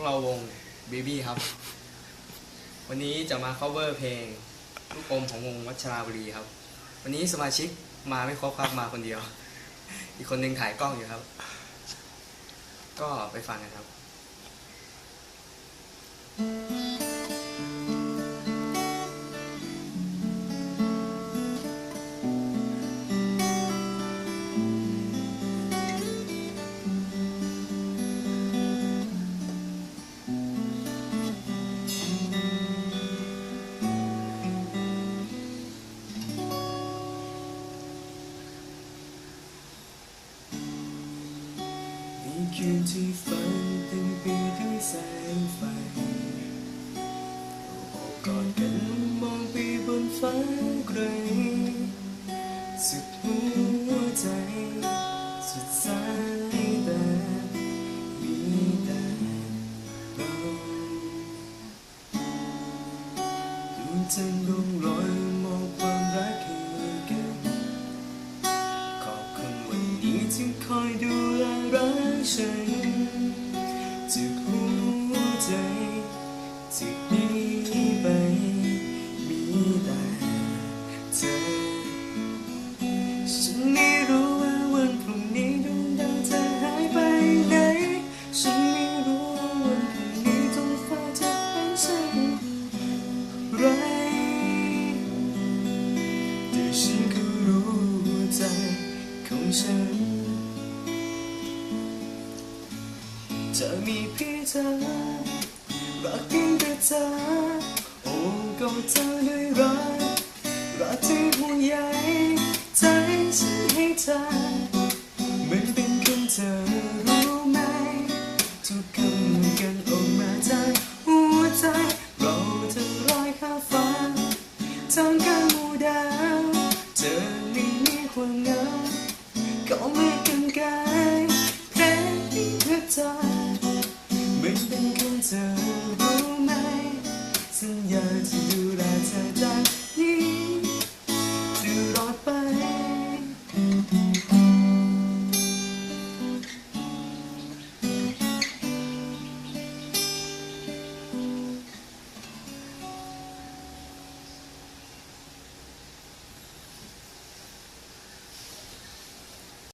วกเราวง Baby ครับ วันนี้จะมา cover เพลงลูกอมของวงวัชราบุรีครับ วันนี้สมาชิกมาไม่ครบครับมาคนเดียว อีกคนหนึ่งถ่ายกล้องอยู่ครับ ก็ไปฟังกันครับมี คืนที่ฝันเต็มไปด้วยแสงไฟโอบกอดกันมองไปบนฟ้าไกลสุดหัวใจ สุดสายตามีแต่เราดวงจันทร์ลงลอยมองคว ที่คอยดูแลรักฉันจากหัวใจจากนี้ไป มีแต่เธอ ฉันไม่รู้ว่าวันพรุ่งนี้ดวงดาวจะหายไปไหน ฉันไม่รู้ว่าวันพรุ่งนี้ท้องฟ้าจะเป็นเช่นไรแต่ฉันก็รู้ใจขอ จะมีเพียงเธอรักเพียงแต่เธอโอ้กอดเธอด้วยรักรักที่ห่วงใยใจฉันให้เธอเหมือนเป็นคนเธอรู้ไหมทุกคำเหมือนกันออกมาจากหัวใจเราจะลอยข้ามฟ้าทางกลางหมู่ดาวเธอไม่มีความเหงาก็ไม่กันกายเพลงนี้ เธอรู้ไหมฉันอยากจะดูแลเธอได้